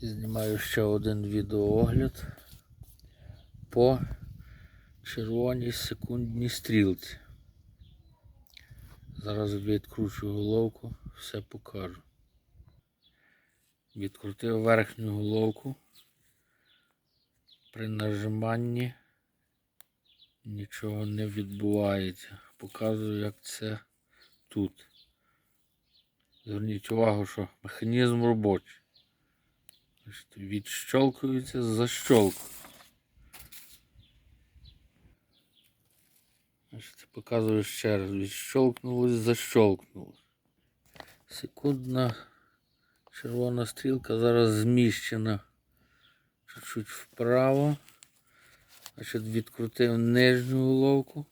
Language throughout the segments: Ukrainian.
Знімаю ще один відеоогляд по червоній секундній стрілці. Зараз відкручу головку, все покажу. Відкрутив верхню головку. При нажиманні нічого не відбувається. Показую, як це тут. Зверніть увагу, що механізм робочий. Відщолкується, защолкується. Показую ще раз. Відщолкнулось, защолкнулось. Секундна червона стрілка зараз зміщена чуть-чуть вправо. Значить, відкрутив нижню головку.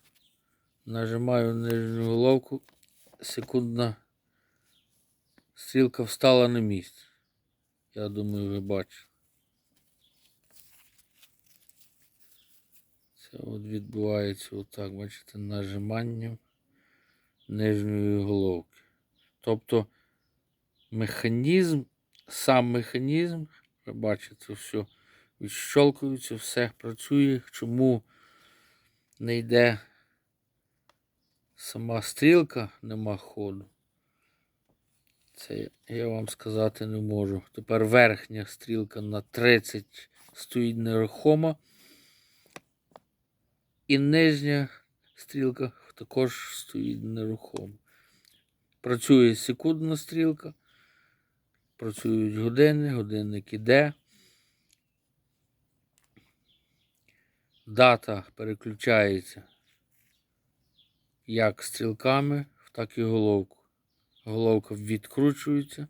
Нажимаю нижню головку. Секундна стрілка встала на місце. Я думаю, ви бачите. Це от відбувається отак, бачите, нажиманням нижньої головки. Тобто механізм, сам механізм, ви бачите, все відщолкується, все працює. Чому не йде сама стрілка, нема ходу? Це я вам сказати не можу. Тепер верхня стрілка на 30 стоїть нерухомо. І нижня стрілка також стоїть нерухомо. Працює секундна стрілка, працюють години, годинник іде. Дата переключається як стрілками, так і головку. Головка відкручується,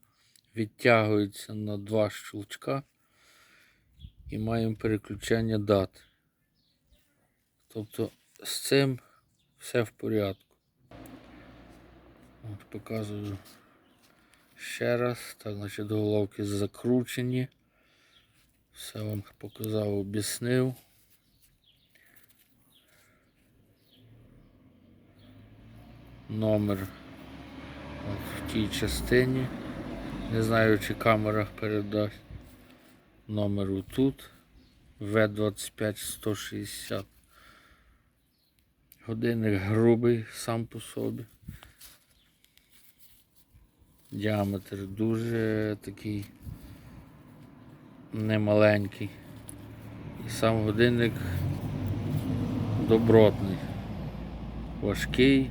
відтягується на два щелчка і маємо переключення дат. Тобто з цим все в порядку. От показую ще раз. Так, значить, головки закручені. Все вам показав, об'яснив. Номер тій частині. Не знаю, чи камера передасть. Номер тут. В25 160. Годинник грубий сам по собі. Діаметр дуже такий немаленький. І сам годинник добротний, важкий.